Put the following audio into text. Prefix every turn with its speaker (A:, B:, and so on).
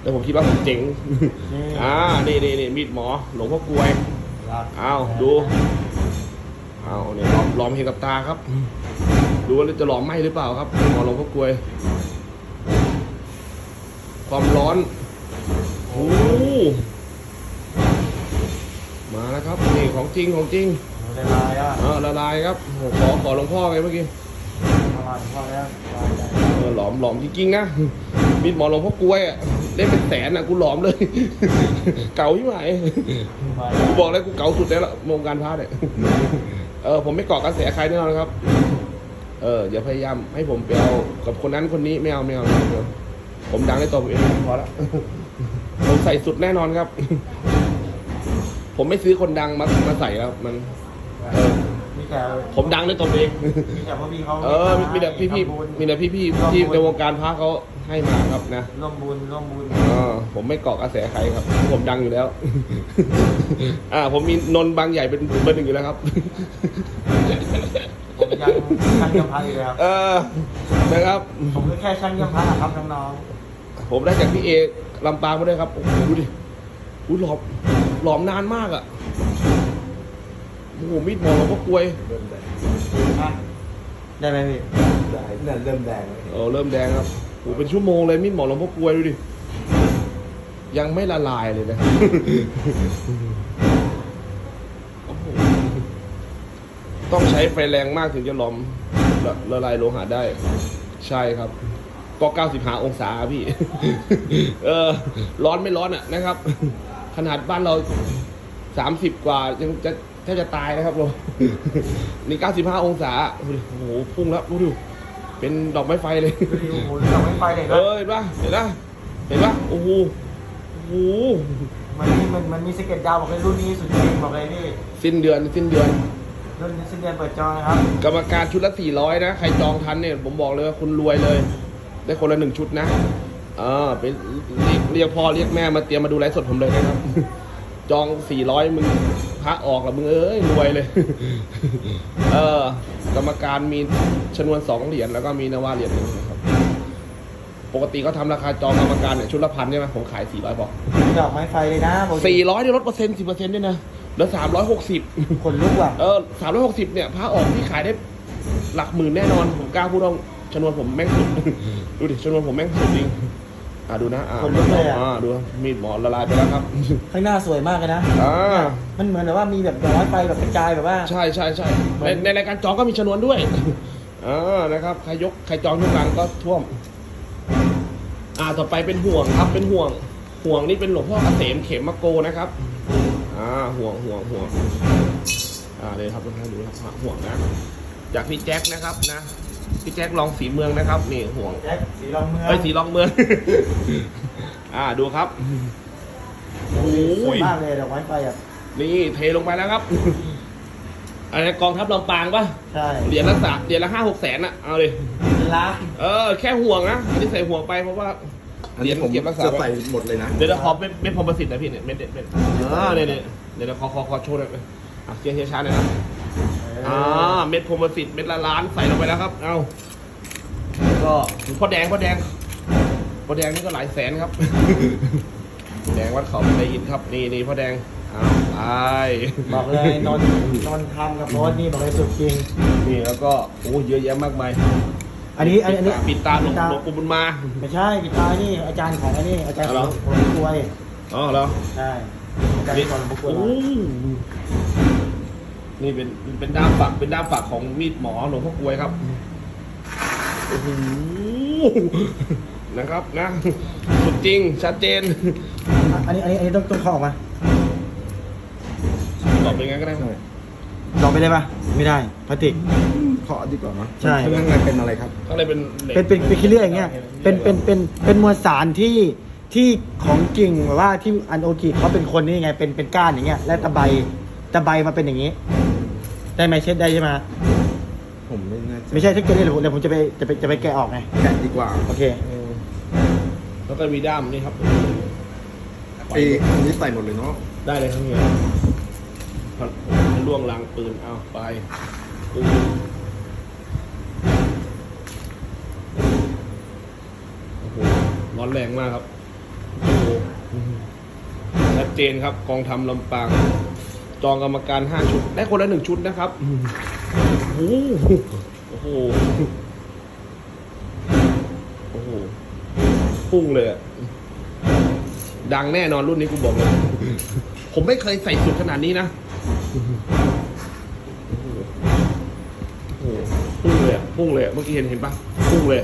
A: แล้วผมคิดว่าผมเจ๋ง
B: นี่
A: อ่า นี่นี่นี่มีดหมอ หลวงพ่อกลวย
B: ครับ
A: อ้าวดูอ้าวเนี่ยล้อมล้อมเห็นกับตาครับ ดูว่าจะหลอมไหมหรือเปล่าครับ หมอหลวงพ่อกลวย ความร้อนโอ้โหมาแล้วครับ นี่ของจริงของจริง
B: ละลายอะ
A: เออละลายครับโอ้โหขอขอหลวงพ่อไงเมื่อกี้
B: ละลายพอแล้วละลายได้
A: เออหลอมหลอมจริงๆนะมีดหมอหลวงพ่อกล้วยอะได้เป็นแสนอะกูหลอมเลย เก่าที่ไหน
B: มา
A: กูบอกแล้วกูเก่าสุดแล้วละวงการพาเนี่ยเออผมไม่เกาะกระแสใครแน่นอนครับ เอออย่าพยายามให้ผมไปเอากับคนนั้นคนนี้ไม่เอาไม่เอาไม่เอาผมดังในตัวผมเองพอละผมใส่สุดแน่นอนครับ ผมไม่ซื้อคนดังมามาใส่แล้วมัน เออ
B: แต่
A: ผมดังในตัวผมเอง
B: มีแต่พวกพี่เขา
A: เออมีมีแต่พี่พี่
B: ทำบุญ
A: มีแต่พี่พี่ที่ในวงการพระเขาให้มาครับนะ
B: ร่วมบุญร่วมบุญ
A: เออผมไม่เกาะกระแสใครครับ ผมดังอยู่แล้ว อ่า ผมมีนนท์บางใหญ่เป็นเบอร์หนึ่งอยู่แล้วครับ
B: ผมยังช่างเยี่ยมพระอยู่เลยครับ
A: เออนะครับ
B: ผมก็แค่ช่างเยี่ยมพระครับน้อง
A: ผมได้จากพี่เอลำปางมาด้วยครับ โอ้โหดูดิอุ้ยหลอมหลอมนานมากอะ โอ้โหมีดหมอเราก็กลวย
C: เริ่มแดง
B: ๆอะได้ไหมพี่
C: ได้เนี่ยเริ่มแดงแล้ว
A: เออเริ่มแดงครับโอ้โหเป็นชั่วโมงเลยมีดหมอหลวงพ่อกลวยดูดิ ยังไม่ละลายเลยนะ โอ้โห ต้องใช้ไฟแรงมากถึงจะหลอมละละลายโลหะได้ ใช่ครับ ก็95องศาพี่ เออ ร้อนไม่ร้อนอะนะครับ ขนาดบ้านเรา 30 กว่ายังจะ แทบจะตายนะครับผมนี่ 95 องศา โอ้โห พุ่งแล้วดูดิเป็นดอกไม้ไฟเลย
B: ดูดิโอ้โหเราไม่ไปเลย
A: เอ
B: นะ
A: อเห็นปะเห็นปะเห็นปะโอ้โห โอ้โห
B: มันมีมันมันมีสเก็ตดาวบอกเลยรุ่นนี้สุดจริงบอกเลยพี่
A: สิ้นเดือนสิ้นเดือน
B: รุ่นนี้สิ้นเดือนเปิดจองนะครับ
A: กรรมการชุดละ 400 นะ ใครจองทันเนี่ย ผมบอกเลยว่าคุณรวยเลย ได้คนละหนึ่งชุดนะเออไปเรียกเรียกพ่อเรียกแม่มาเตรียมมาดูไลฟ์สดผมเลยนะครับ จอง 400 มึง พระออกละมึงเอ้ยรวยเลย เออ กรรมการมีชนวนสองเหรียญแล้วก็มีนวาเหรียญหนึ่งนะครับ ปกติเขาทำราคาจองกรรมการเนี่ยชุดละพันใช่ไหมผมขาย400พอ
B: ดอกไม้ไฟเลยนะบอก
A: 400เนี่ยลดเปอร์เซ็นต์10เปอร์เซ็นต์ด้วยนะเหลือ360
B: ขนลุกว่ะ
A: เออสามร้อยหกสิบเนี่ยพระออกที่ขายได้หลักหมื่นแน่นอนผมกล้าพูดว่าชนวนผมแม่งสุด ดูดิชนวนผมแม่งสุดจริง อ่าดูนะอ่า
B: คนลุกเลยอะ
A: อ่าดูมีดหมอละลายไปแล้วครับ
B: ข้างหน้าสวยมากเลยนะ
A: อ่า
B: มันเหมือนแบบว่ามีแบบดอกไม้ไฟแบบกระจายแบบว่า
A: ใช่ใช่ใช่ในในรายการจองก็มีชนวนด้วย อ่านะครับใครยกใครจองทุกครั้งก็ท่วม อ่าต่อไปเป็นห่วงครับเป็นห่วง ห่วงนี่เป็นหลวงพ่อเกษมเขมมะโกนะครับ อ่าห่วงห่วงห่วง อ่าเลยครับทุกท่านดูครับห่วงนะ จากพี่แจ็คนะครับนะ พี่แจ็คลองสีเมืองนะครับ นี่ห่วง
B: แจ็คสีรองเมือง
A: เอ้ยสีลองเมือง อ่าดูครับ โอ้
B: สวย
A: ย
B: มากเลยดอกไม้ไฟอะ
A: นี่เทลงไปแล้วครับอะไรกองทัพลำปางปะ
B: ใช่
A: เหรียญละสามเหรียญละห้าหกแสนอะเอาเลย
B: เป็นล้าน
A: เออแค่ห่วงนะอันนี้ใส่ห่วงไปเพราะว่า
C: อันนี้ผม
A: เก็บรักษา
C: จะ
A: ไว้
C: ใส่หมดเลยนะ
A: เดี๋ยวเราขอเม็ดเม็ดพรหมประสิทธิ์นะพี่เนี่ยเม็ดเด็ดเม็ดอ่าเนี่ยเนี่ยเดี๋ยวเราขอขอขอโชว์หน่อยอะเชียร์เชียร์ช้าหน่อยนะ อ่าเม็ดพรหมสิทธิ์เม็ดละล้านใส่ลงไปแล้วครับ เอาก็พ่อแดงพ่อแดงพ่อแดงนี่ก็หลายแสนครับ แดงวัดเขาในอินครับนี่นี่พ่อแดงเอาไป
B: บอกเลยนนท์นนท์ทำกับโรสนี่บอกเลยสุดจริง
A: นี่แล้วก็โอ้เยอะแยะมากมาย
B: อันนี้อันนี้อันนี้
A: ปิดตาหลวงหลวงปู่บุญมา
B: ไม่ใช่ปิดตานี่อาจารย์ของอันนี้อาจารย์
A: อ๋อเหรอ
B: ของผมกล้วย
A: อ๋อเหรอ
B: ใช่อาจารย์ของผมกล้วย
A: โอ้ นี่เป็นเป็นด้ามฝักเป็นด้ามฝักของมีดหมอหลวงพ่อกลวยครับโอ้โหนะครับนะสุดจริงชัดเจน
B: อันนี้อันนี้อันนี้ต้องต้องเข้าออกมา
A: ตอบเป็นไงก็ได้
B: ลองไปได้ปะไม่ได้พลาสติก
C: ขอดีกว่ามั้ย
B: ใช่
C: ข้างในเป็นอะไรครับ
A: ข้างในเป็นหล็ก
B: เป็นเป็นเป็นคิเลื่อยอย่างเงี้ยเป็นเป็นเป็นเป็นมวลสารที่ที่ของจริงแบบว่าที่อันโอกิเขาเป็นคนนี่ไงเป็นเป็นก้านอย่างเงี้ยและตะไบตะไบมาเป็นอย่างงี้ ได้ไหมเช็ดได้ใช่ไหม
C: ผมไม่แน่ใจ
B: ไม่ใช่ถ้าเกิดเดี๋ยวผมเดี๋ยวผมจะไปจะไปจะไปแกะออกไง
C: แกะดีกว่า
B: โอเค
A: เออแล้วก็มีด้ามนี่ครับ
C: ไอ้อันนี้ใส่หมดเลยเนาะ
A: ได้เลยครับเฮียล่วงลางปืนเอาไปปืนโอ้โหร้อนแรงมากครับโอ้โหชัดเจนครับกองทำลำปาง จองกรรมการห้าชุด ได้คนละหนึ่งชุดนะครับโอ้โหโอ้โหโอ้โหพุ่งเลยอะดังแน่นอนรุ่นนี้กูบอกเลย ผมไม่เคยใส่สุดขนาดนี้นะโอ้โหพุ่งเลยอะพุ่งเลยอะเมื่อกี้เห็นเห็นปะพุ่งเลย